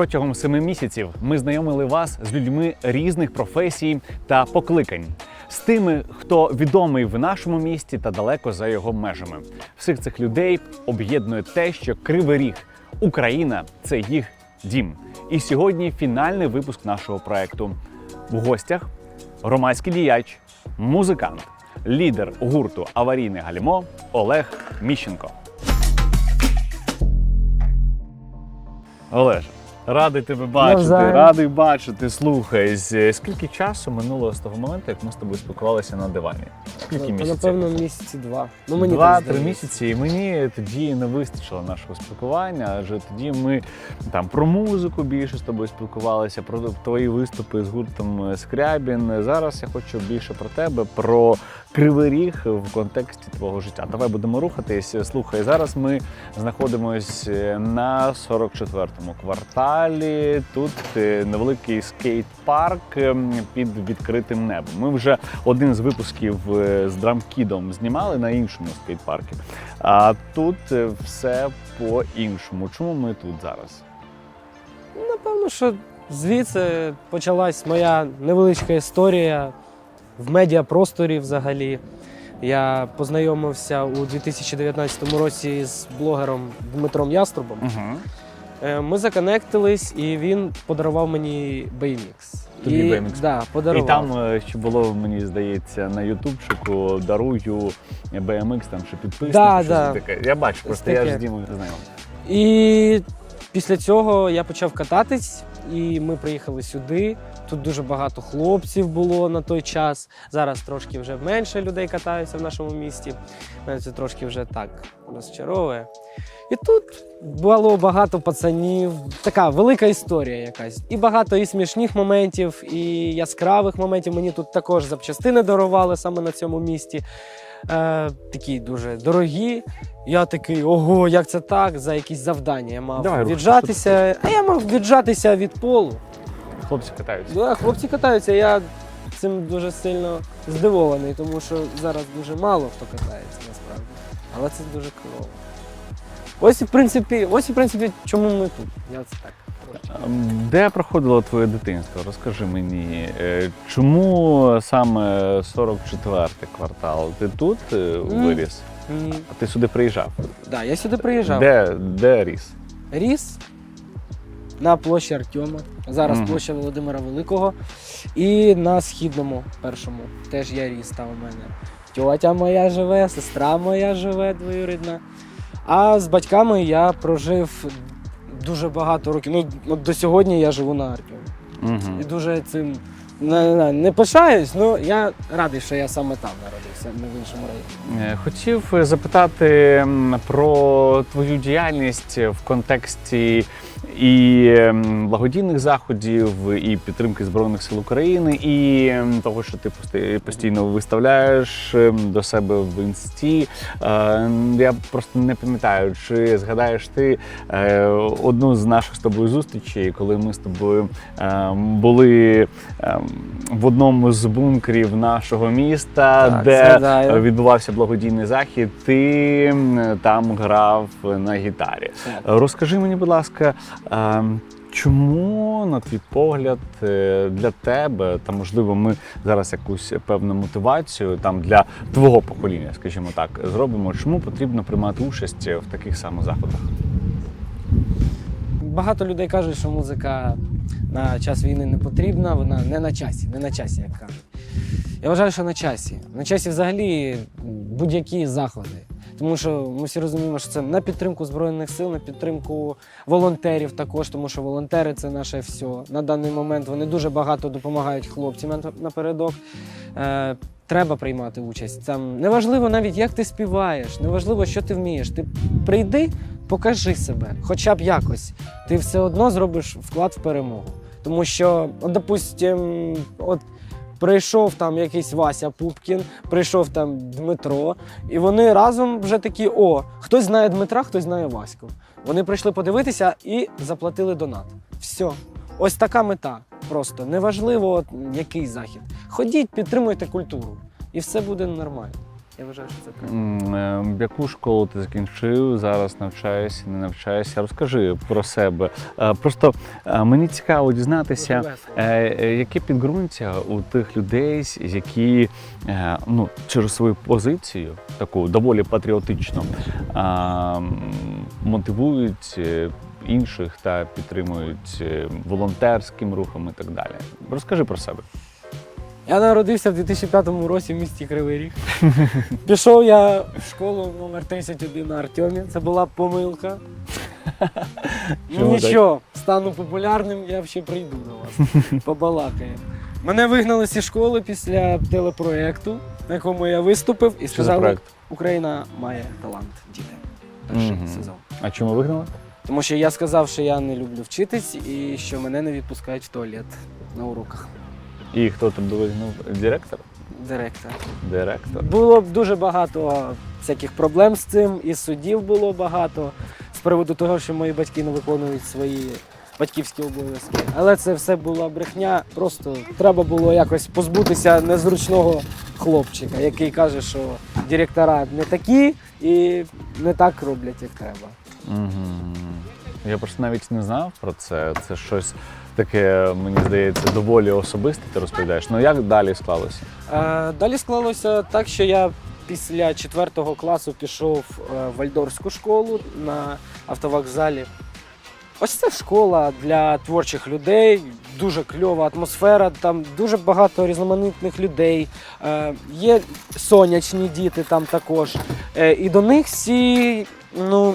Протягом семи місяців ми знайомили вас з людьми різних професій та покликань, з тими, хто відомий в нашому місті та далеко за його межами. Всіх цих людей об'єднує те, що Кривий Ріг, Україна це їх дім. І сьогодні фінальний випуск нашого проекту. В гостях громадський діяч, музикант, лідер гурту Аварійне гальмо Олег Міщенко. Олеже, радий тебе бачити, Навзаєм. радий бачити. Слухай, скільки часу минуло з того моменту, як ми з тобою спілкувалися на дивані? Скільки Та, місяців? Напевно, місяці два. Ну, мені Два-три місяці, і мені тоді не вистачило нашого спілкування, адже тоді ми там про музику більше з тобою спілкувалися, про твої виступи з гуртом Скрябін. Зараз я хочу більше про тебе, про кривий ріг в контексті твого життя. Давай будемо рухатись. Слухай, зараз ми знаходимося на 44-му кварталі. Тут е, невеликий скейт-парк ем, під відкритим небом. Ми вже один з випусків е, з драмкідом знімали на іншому скейт-парку. А тут е, все по-іншому. Чому ми тут зараз? Напевно, що звідси почалась моя невеличка історія в медіапросторі взагалі. Я познайомився у 2019 році з блогером Дмитром Яструбом. Угу. Е, Ми законектились, і він подарував мені BMX. Тобі і, BMX? Да, подарував. І там е, ще було, мені здається, на Ютубчику дарую BMX, там ще підписник, Да, щось да. таке. Я бачу, просто я ж таке. з Дімою знайомий. І після цього я почав кататись, і ми приїхали сюди. Тут дуже багато хлопців було на той час. Зараз трошки вже менше людей катаються в нашому місті. Мене це трошки вже так розчаровує. І тут було багато пацанів. Така велика історія якась. І багато і смішних моментів, і яскравих моментів. Мені тут також запчастини дарували саме на цьому місті. Е, такі дуже дорогі. Я такий, ого, як це так? За якісь завдання я мав Давай, віджатися. А я мав віджатися від полу. Хлопці катаються. Да, хлопці катаються. Я цим дуже сильно здивований, тому що зараз дуже мало хто катається насправді. Але це дуже кльово. Ось в принципі, ось в принципі, чому ми тут. Я це так. Де проходило твоє дитинство? Розкажи мені, е, чому саме 44-й квартал? Ти тут е, виріс? М, А ти сюди приїжджав? Да, я сюди приїжджав. Де, де ріс? Ріс на площі Артема. Зараз Мгм. площа Володимира Великого. І на східному першому теж я ріс там у мене. Тьотя моя живе, сестра моя живе двоюрідна. А з батьками я прожив дуже багато років. Ну, от до сьогодні я живу на Артемі. Угу. І дуже цим не, не, не пишаюсь, але я радий, що я саме там народився, не в іншому районі. Е, Хотів запитати м, про твою діяльність в контексті і благодійних заходів, і підтримки Збройних сил України, і того, що ти постійно виставляєш ем, до себе в інсті. Е, Я просто не пам'ятаю, чи згадаєш ти е, одну з наших з тобою зустрічей, коли ми з тобою ем, були ем, в одному з бункерів нашого міста, Так, де згадаю. відбувався благодійний захід. Ти там грав на гітарі. Розкажи мені, будь ласка, ем, чому, на твій погляд, е, для тебе, та можливо, ми зараз якусь певну мотивацію там для твого покоління, скажімо так, зробимо. Чому потрібно приймати участь в таких самих заходах? Багато людей кажуть, що музика на час війни не потрібна, вона не на часі, не на часі, як кажуть. Я вважаю, що на часі. На часі взагалі будь-які заходи. Тому що ми всі розуміємо, що це на підтримку Збройних сил, на підтримку волонтерів також, тому що волонтери це наше все. На даний момент вони дуже багато допомагають хлопцям на- напередок. Е, треба приймати участь. Там неважливо навіть, як ти співаєш, неважливо, що ти вмієш. Ти прийди, покажи себе, хоча б якось. Ти все одно зробиш вклад в перемогу. Тому що, от, допустим, от прийшов там якийсь Вася Пупкін, прийшов там Дмитро, і вони разом вже такі: о, хтось знає Дмитра, хтось знає Ваську. Вони прийшли подивитися і заплатили донат. Все. Ось така мета. Просто неважливо, який захід. Ходіть, підтримуйте культуру, і все буде нормально. Я вважаю, що це треба. Е, Яку школу ти закінчив, зараз навчаєшся, не навчаєшся? Розкажи про себе. Е, Просто е, мені цікаво дізнатися, яке підґрунтя у тих людей, які ну, через свою позицію, таку доволі патріотичну, мотивують інших та підтримують волонтерським рухом і так далі. Розкажи про себе. Я народився в 2005 році в місті Кривий Ріг. Пішов я в школу номер 31 на Артемі. Це була помилка. Ну нічого, стану популярним, я ще прийду до вас. Побалакаємо. Мене вигнали зі школи після телепроекту, на якому я виступив, і проект? Україна має талант, діти. Перший Мгм. сезон. А чому вигнали? Тому що я сказав, що я не люблю вчитись і що мене не відпускають в туалет на уроках. І хто тебе вигнав? Директор? Директор. Директор. Було б дуже багато всяких проблем з цим, і судів було багато з приводу того, що мої батьки не виконують свої батьківські обов'язки. Але це все була брехня. Просто треба було якось позбутися незручного хлопчика, який каже, що директора не такі і не так роблять, як треба. Угу. Я просто навіть не знав про це. Це щось таке, мені здається, доволі особисте ти розповідаєш. Ну як далі склалося? Е, Далі склалося так, що я після 4 класу пішов е, в Вальдорфську школу на автовокзалі. Ось це школа для творчих людей, дуже кльова атмосфера, там дуже багато різноманітних людей. Е, Є сонячні діти там також. Е, І до них всі ну,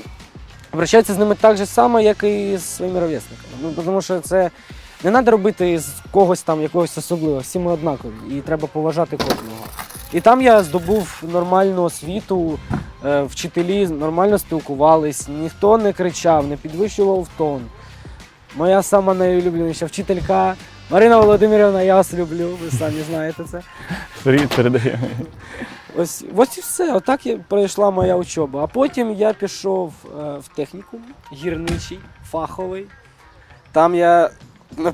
обращаються з ними так же само, як і з своїми ровесниками. Ну, тому що це не треба робити з когось там якогось особливого, всі ми однакові, і треба поважати кожного. І там я здобув нормальну освіту, е, вчителі нормально спілкувались, ніхто не кричав, не підвищував тон. Моя сама найулюбленіша вчителька Марина Володимирівна, я вас люблю, ви самі знаєте це. Привіт, передаємо. Ось, ось і все. Отак і пройшла моя учоба. А потім я пішов е, в технікум гірничий, фаховий. Там я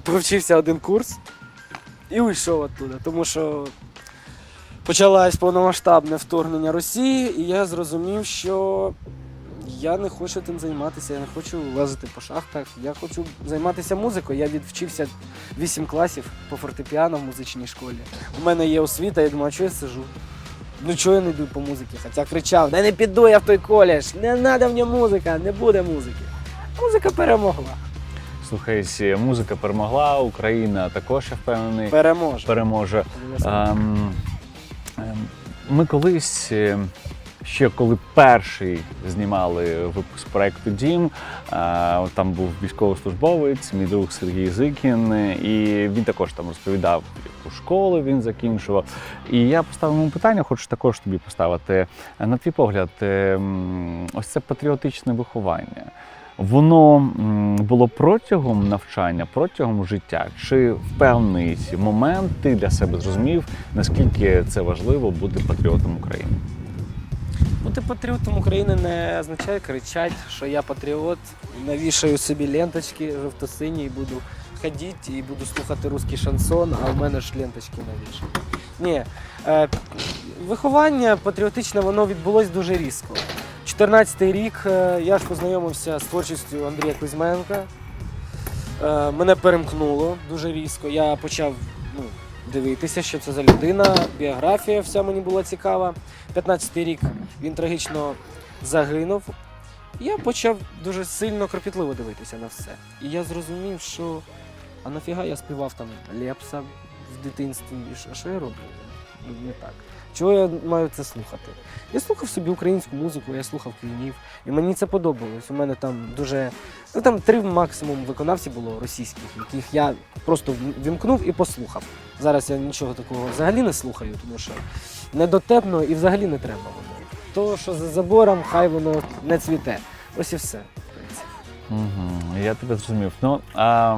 повчився один курс і уйшов оттуда, тому що почалось повномасштабне вторгнення Росії, і я зрозумів, що я не хочу тим займатися, я не хочу лазити по шахтах, я хочу займатися музикою. Я відвчився 8 класів по фортепіано в музичній школі. У мене є освіта, я думаю, а чого я сижу? Ну чого я не йду по музиці? Хоча кричав, да не піду я в той коледж, не треба мені музика, не буде музики. Музика перемогла. Слухайсь, музика перемогла, Україна також я впевнений Переможе. переможе. Ем, ем, Ми колись. е, Ще коли перший знімали випуск проекту Дім, е, там був військовослужбовець, мій друг Сергій Зикін, і він також там розповідав, яку школу він закінчував. І я поставив йому питання, хочу також тобі поставити. Е, На твій погляд, е, ось це патріотичне виховання. Воно було протягом навчання, протягом життя, чи в певний момент ти для себе зрозумів, наскільки це важливо бути патріотом України? Бути патріотом України не означає кричати, що я патріот, навішаю собі ленточки жовто-сині і буду ходити і буду слухати русський шансон, а в мене ж ленточки навішані. Ні, е, виховання патріотичне воно відбулось дуже різко. 14-й рік е, я ж познайомився з творчістю Андрія Кузьменка. Е, мене перемкнуло дуже різко. Я почав ну, дивитися, що це за людина, біографія вся мені була цікава. 15-й рік він трагічно загинув. Я почав дуже сильно кропітливо дивитися на все. І я зрозумів, що а нафіга я співав там Лепса в дитинстві, що, я роблю? Не так. Чого я маю це слухати? Я слухав собі українську музику, я слухав квінів, і мені це подобалось. У мене там дуже. Ну там три максимум виконавці було російських, яких я просто вімкнув і послухав. Зараз я нічого такого взагалі не слухаю, тому що недотепно і взагалі не треба воно. То, що за забором, хай воно не цвіте. Ось і все. Угу, я тебе зрозумів. Ну а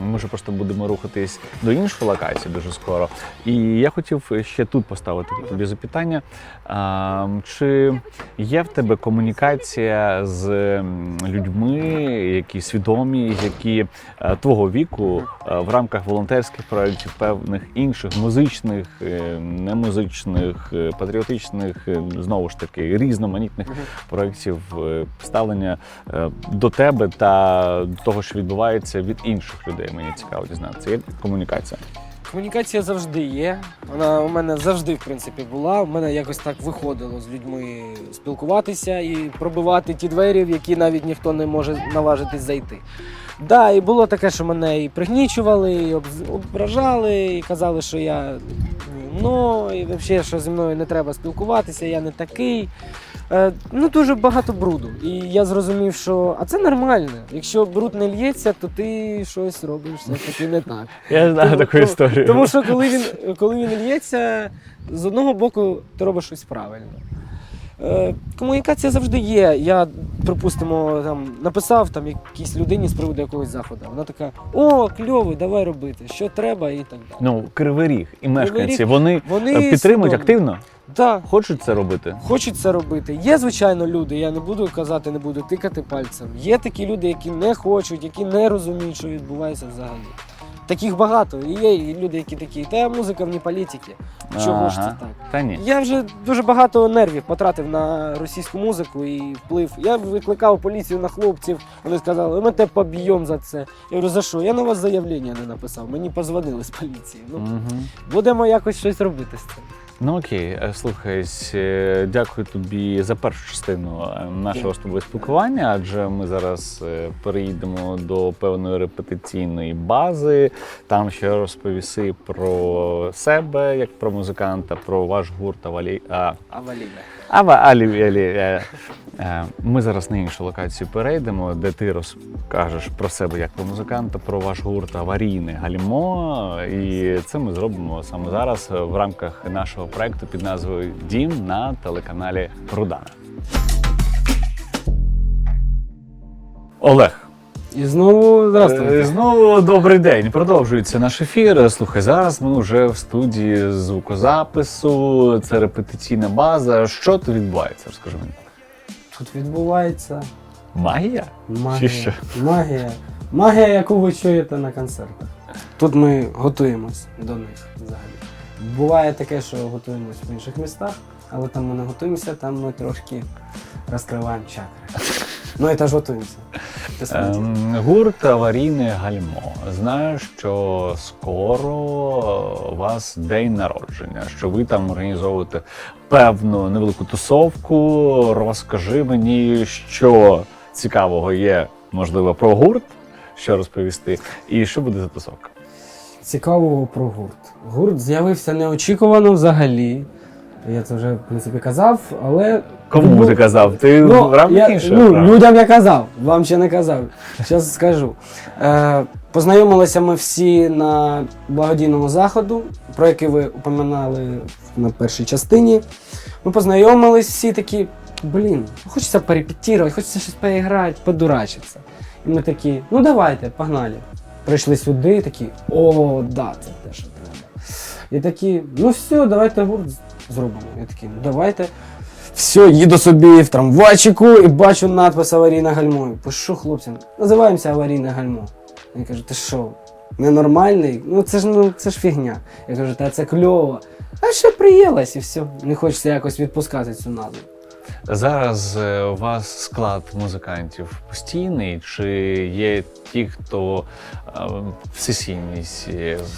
ми вже просто будемо рухатись до іншої локації дуже скоро. І я хотів ще тут поставити тобі запитання. А, чи є в тебе комунікація з людьми, які свідомі, які е, твого віку е, в рамках волонтерських проєктів, певних інших музичних, е, немузичних, патріотичних, знову ж таки, різноманітних проєктів ставлення до тебе та того, що відбувається від інших людей. Мені цікаво дізнатися. Є комунікація. Комунікація завжди є. Вона у мене завжди, в принципі, була. У мене якось так виходило з людьми спілкуватися і пробивати ті двері, в які навіть ніхто не може наважитись зайти. Да, і було таке, що мене і пригнічували, і ображали, і казали, що я ну, і взагалі, що зі мною не треба спілкуватися, я не такий. Е, ну, дуже багато бруду. І я зрозумів, що а це нормально. Якщо бруд не лється, то ти щось робиш все таки не так. Я знаю Тому- таку історію. Тому що коли він, коли він лється, з одного боку ти робиш щось правильно. Е, комунікація завжди є. Я, припустимо, там, написав там, якійсь людині з приводу якогось заходу. Вона така: о, кльово, давай робити, що треба, і так далі. Ну, Кривий Ріг і мешканці, Ріг, вони, Вони е, підтримують свідомі. активно, Так, хочуть це робити. хочуть це робити. Є, звичайно, люди, я не буду казати, не буду тикати пальцем. Є такі люди, які не хочуть, які не розуміють, що відбувається взагалі. Таких багато. І є і люди, які такі, та музика вне політики. Чого ж це так? Та ні. Я вже дуже багато нервів потратив на російську музику і вплив. Я викликав поліцію на хлопців. Вони сказали, ми тебе поб'ємо за це. Я говорю, за що? Я на вас заявлення не написав. Мені позвонили з поліції. Ну, Угу. будемо якось щось робити з цим. Ну окей, Е, слухай, е, дякую тобі за першу частину е, нашого з тобою спілкування, адже ми зараз переїдемо до певної репетиційної бази. Там ще розповіси про себе, як про музиканта, про ваш гурт Авалі. А, А Ава Алі, Алі, Ми зараз на іншу локацію перейдемо, де ти розкажеш про себе як про музиканта, про ваш гурт Аварійне Гальмо. І це ми зробимо саме зараз в рамках нашого проекту під назвою Дім на телеканалі Рудана. Олег. І знову Е, здравствуйте. Знову добрий день. Продовжується наш ефір. Слухай, зараз ми вже в студії звукозапису. Це репетиційна база. Що тут відбувається? Розкажи мені. Тут відбувається Магія? магія. Чи що? Магія. Магія, яку ви чуєте на концертах. Тут ми готуємось до них. Взагалі. Буває таке, що готуємось в інших містах, але там ми не готуємося, там ми трошки розкриваємо чакри. Ну і теж готуємося. Ем, гурт аварійне гальмо. Знаю, що скоро у вас день народження, що ви там організовуєте певну невелику тусовку. Розкажи мені, що цікавого є, можливо, про гурт, що розповісти, і що буде за тусовка. Цікавого про гурт. Гурт з'явився неочікувано взагалі. Я це вже, в принципі, казав, але. Кому відбу- ти казав? Ти Ну, я, іншого? ну, людям я казав, вам ще не казав. Зараз скажу. Е, познайомилися ми всі на благодійному заходу, про який ви упоминали на першій частині. Ми познайомились всі такі, блін, хочеться порепетувати, хочеться щось поіграти, подурачитися. І ми такі, ну давайте, погнали. Прийшли сюди, такі, о, да, це те, що треба. І такі, ну все, давайте гурт зробимо. Я такий, ну давайте. Все, їду собі в трамвайчику і бачу надпис аварійне гальмо. І Пишу хлопцям, називаємося аварійне гальмо. Він каже, ти що, ненормальний? Ну це ж ну це ж фігня. Я кажу, та це кльово. А ще приїлась і все. Не хочеться якось відпускати цю назву. Зараз е, у вас склад музикантів постійний, чи є ті, хто е, в сесійній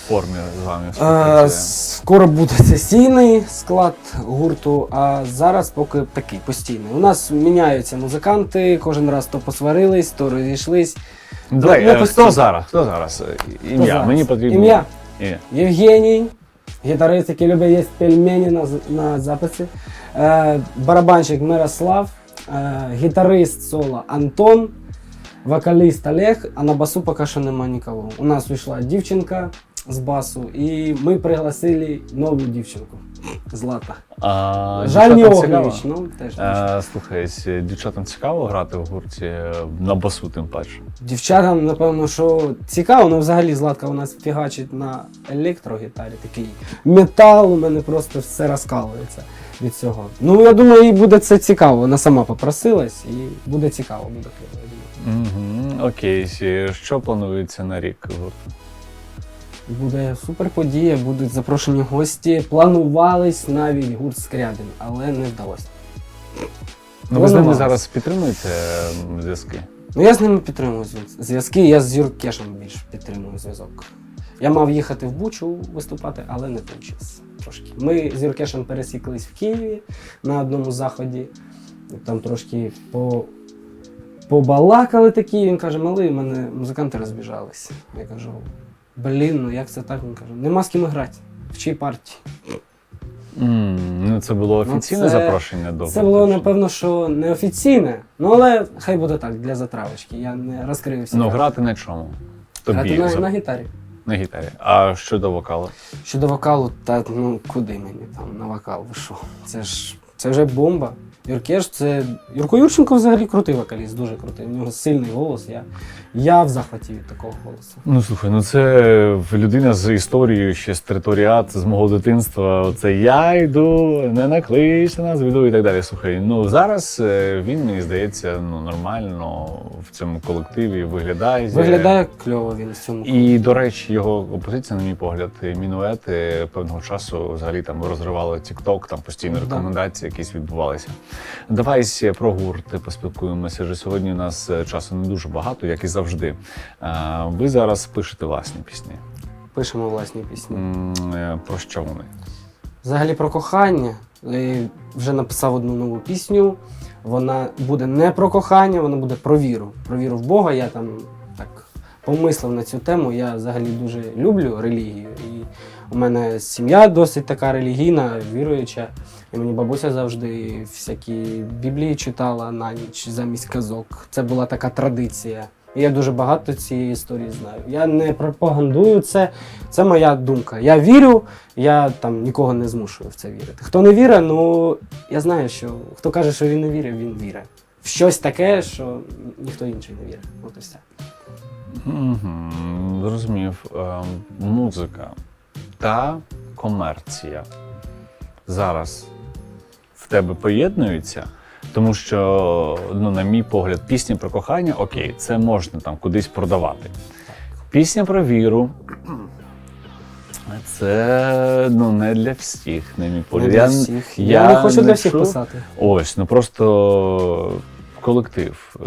формі з вами співпрацює? скоро буде сесійний склад гурту, а зараз поки такий постійний. У нас міняються музиканти, кожен раз то посварились, то розійшлись. Давай, не е, постійно. хто зараз? Хто зараз? Ім'я. Мені потрібно. Ім'я. Євгеній, гітарист, який любить їсти пельмені на, на записі. Е, барабанщик Мирослав, е, гітарист соло Антон, вокаліст Олег, а на басу поки що нема нікого. У нас вийшла дівчинка з басу, і ми пригласили нову дівчинку. Злата. А, Жаль, не дівчатам ну теж. Е, слухай, дівчатам цікаво грати в гурті на басу, тим паче. Дівчатам, напевно, що цікаво, ну взагалі Златка у нас фігачить на електрогітарі, такий метал, у мене просто все розкалується від цього. Ну, я думаю, їй буде це цікаво. Вона сама попросилась і буде цікаво, буде. Угу. Окей, що планується на рік гурту? Буде супер подія, будуть запрошені гості. Планувались навіть гурт Скрябін, але не вдалося. Ну, ви з ними зараз підтримуєте зв'язки? Ну я з ними підтримую зв'яз- зв'язки, я з Юркешем більш підтримую зв'язок. Я мав їхати в Бучу виступати, але не вийшло трошки. Ми з Юркешем пересіклись в Києві на одному заході. Там трошки по... побалакали такі. Він каже, малий, у мене музиканти розбіжались. Я кажу, блін, ну як це так? Він каже, нема з ким грати. В чій партії? М, ну, це було офіційне це- запрошення до Це було, напевно, що неофіційне, ну але хай буде так, для затравочки. Я не розкрився. Ну, грати на чому? Тобі Грати на, за- на гітарі. на гітарі. А щодо вокалу? Щодо вокалу, та ну куди мені там на вокал? Ви що? Це ж це вже бомба. Юркеш, це. Юрко Юрченко взагалі крутий вокаліст, дуже крутий. У нього сильний голос. Я, я в захваті від такого голосу. Ну слухай, ну це людина з історією ще з територіат з мого дитинства. Це я йду, не накличте нас, веду і так далі. Слухай, ну зараз е, він мені здається ну нормально в цьому колективі виглядає. Виглядає кльово він в цьому. І, до речі, його композиція, на мій погляд, мінуети певного часу взагалі там розривали TikTok, там постійно рекомендації якісь відбувалися. Давай про гурт поспілкуємося. Вже сьогодні у нас е, часу не дуже багато, як і завжди. Ви зараз пишете власні пісні. Пишемо власні пісні. Е, Про що вони? Взагалі про кохання. Е, Вже написав одну нову пісню. Вона буде не про кохання, вона буде про віру. Про віру в Бога. Я там так помислив на цю тему. Я взагалі дуже люблю релігію. І у мене сім'я досить така релігійна, віруюча. І мені бабуся завжди всякі біблії читала на ніч замість казок. Це була така традиція. І я дуже багато цієї історії знаю. Я не пропагандую це, це моя думка. Я вірю, я там нікого не змушую в це вірити. Хто не вірить, ну я знаю, що хто каже, що він не вірить, він вірить. В щось таке, що ніхто інший не вірить. От і все. Зрозумів. Е, Музика та комерція зараз тебе поєднуються. Тому що, ну, на мій погляд, пісня про кохання, окей, це можна там кудись продавати. Пісня про віру. Це ну не для всіх, на мій погляд. для всіх. Я, я не хочу для всіх писати. Ось, ну просто колектив. е,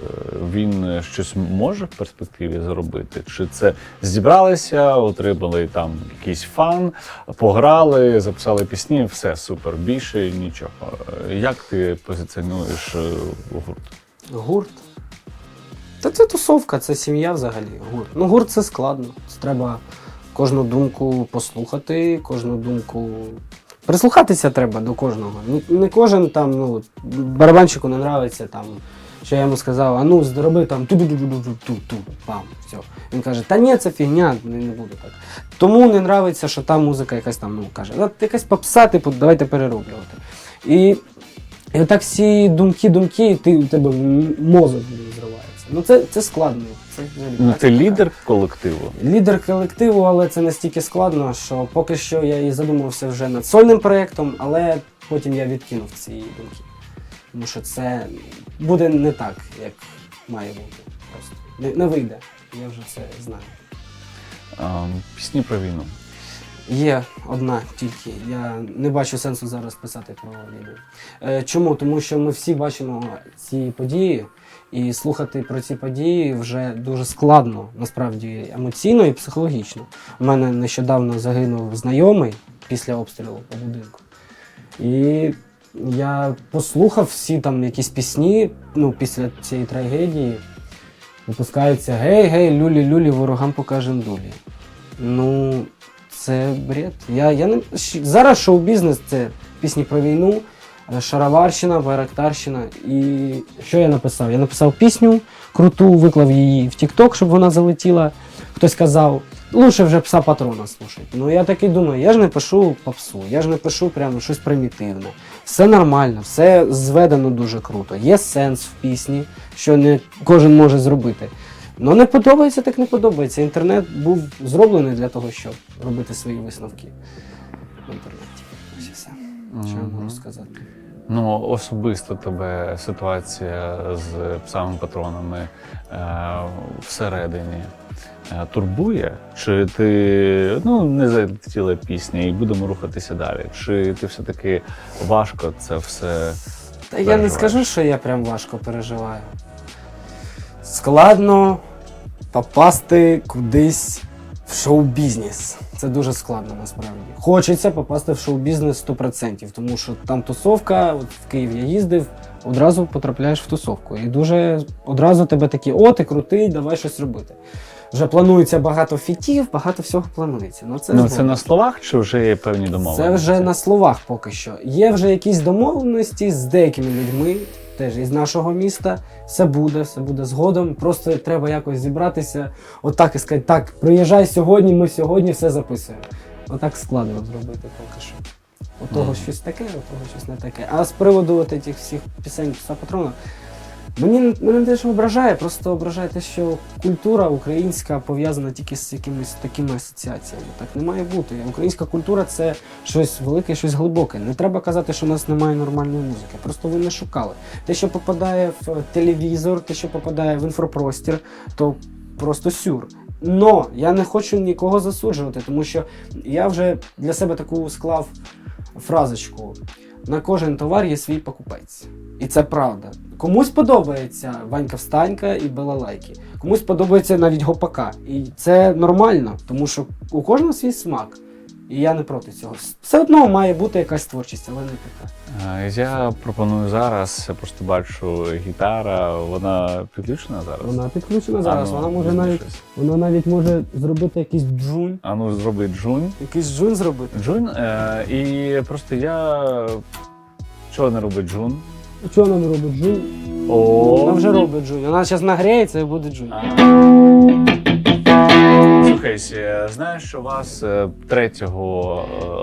Він щось може в перспективі зробити? Чи це зібралися, отримали там якийсь фан, пограли, записали пісні, все супер, більше нічого. Е, Як ти позиціонуєш е, гурт? Гурт. Та це тусовка, це сім'я взагалі. Гурт. Ну, гурт це складно. Це треба кожну думку послухати, кожну думку. Прислухатися треба до кожного. Не кожен там, ну, барабанщику не нравиться там. Що я йому сказав, а ну зроби там ту ту ту ту ту ту пам. Все. Він каже, та ні, це фігня, не, не буду так. Тому не нравиться, що та музика якась там, ну каже, от якась попса, типу, давайте перероблювати. І, і отак всі думки, думки, і ти у тебе мозок зривається. Ну це, це складно. Це, Ну, ти лідер колективу. Лідер колективу, але це настільки складно, що поки що я і задумався вже над сольним проєктом, але потім я відкинув ці думки. Тому що це буде не так, як має бути. Просто не, не вийде. Я вже це знаю. А, Пісні про війну. Є одна тільки. Я не бачу сенсу зараз писати про війну. Е, чому? Тому що ми всі бачимо ці події, і слухати про ці події вже дуже складно, насправді емоційно і психологічно. У мене нещодавно загинув знайомий після обстрілу по будинку. І я послухав всі там якісь пісні, ну, після цієї трагедії. Випускаються гей, гей, люлі, люлі, ворогам покажем дулі. Ну, це бред. Я, я не... Зараз шоу-бізнес це пісні про війну, е, шароварщина, байрактарщина. І що я написав? Я написав пісню круту, виклав її в TikTok, щоб вона залетіла. Хтось казав, Лучше вже пса патрона слушать. Ну я такий думаю, я ж не пишу попсу, я ж не пишу прямо щось примітивне. Все нормально, все зведено дуже круто. Є сенс в пісні, що не кожен може зробити. Ну не подобається, так не подобається. Інтернет був зроблений для того, щоб робити свої висновки в інтернеті. Ось і все. Що я можу сказати? Ну, особисто тебе ситуація з псами патронами е, всередині турбує? Чи ти ну, не залетіла пісня і будемо рухатися далі? Чи ти все-таки важко це все? Та я не скажу, що я прям важко переживаю. Складно попасти кудись в шоу-бізнес. Це дуже складно насправді. Хочеться попасти в шоу-бізнес 100%, тому що там тусовка, от в Київ я їздив, одразу потрапляєш в тусовку. І дуже одразу тебе такі, о, ти крутий, давай щось робити. Вже планується багато фітів, багато всього планується. Ну, це, ну, це на словах чи вже є певні домовленості? Це вже на словах поки що. Є вже якісь домовленості з деякими людьми, теж із нашого міста. Все буде, все буде згодом. Просто треба якось зібратися, отак і сказати, так, приїжджай сьогодні, ми сьогодні все записуємо. Отак складно зробити поки що. У того Мгм. щось таке, у того щось не таке. А з приводу от цих всіх пісень пса патрона. Мені мене теж ображає, просто ображає те, що культура українська пов'язана тільки з якимись такими асоціаціями. Так не має бути. Українська культура це щось велике, щось глибоке. Не треба казати, що у нас немає нормальної музики. Просто ви не шукали. Те, що попадає в телевізор, те, що попадає в інфопростір, то просто сюр. Но я не хочу нікого засуджувати, тому що я вже для себе таку склав фразочку: на кожен товар є свій покупець. І це правда. Комусь подобається Ванька Встанька і Балалайки. Комусь подобається навіть гопака. І це нормально, тому що у кожного свій смак. І я не проти цього. Все одно має бути якась творчість, але не така. Е, Я пропоную зараз, я просто бачу гітара, вона підключена зараз? Вона підключена зараз, А ну, вона може навіть щось. вона навіть може зробити якийсь джун. А ну зроби джун. Якийсь джун зробити. Джун. Е, і просто я. Чого не робить джун? Що нам робить джун? Вона вже робить джун. Вона зараз нагріється і буде джун. Слухайсь, знаєш, що у вас е, 3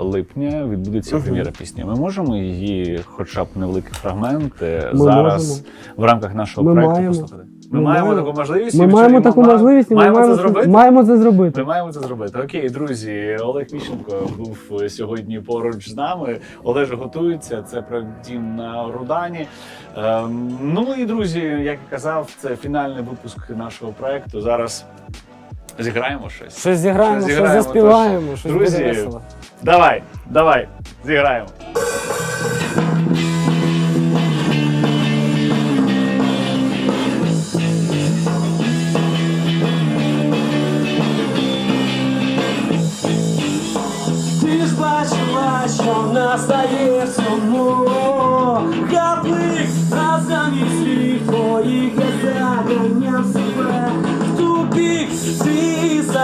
липня відбудеться прем'єра пісні. Ми можемо її, хоча б невеликий фрагмент, е, Ми зараз можемо. в рамках нашого Ми проекту маємо. послухати. Ми, Ми маємо маємо. таку можливість. Ми маємо таку можливість і ми маємо це зробити. маємо це зробити. Ми маємо це зробити. Окей, друзі, Олег Міщенко був сьогодні поруч з нами. Олеж готується. Це про дім на Рудані. Ем, ну і друзі, як і казав, це фінальний випуск нашого проекту. Зараз зіграємо щось. Щось зіграємо, Щось щось зіграємо, заспіваємо, щось Друзі, буде весело. Давай, давай, зіграємо.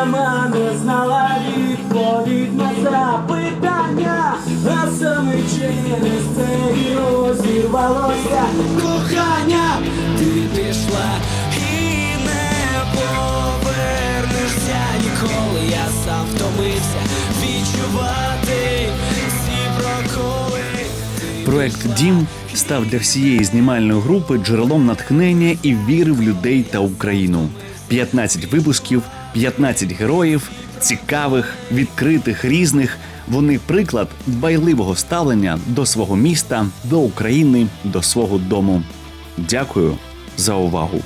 Сама не знала відповідь на запитання. А саме через це і розірвалося кохання. Ти пішла і не повернешся. Ніколи Я сам втомився відчувати всі проколи. Проект Дім став для всієї знімальної групи джерелом натхнення і віри в людей та Україну. 15 випусків, 15 героїв, цікавих, відкритих, різних. Вони приклад дбайливого ставлення до свого міста, до України, до свого дому. Дякую за увагу.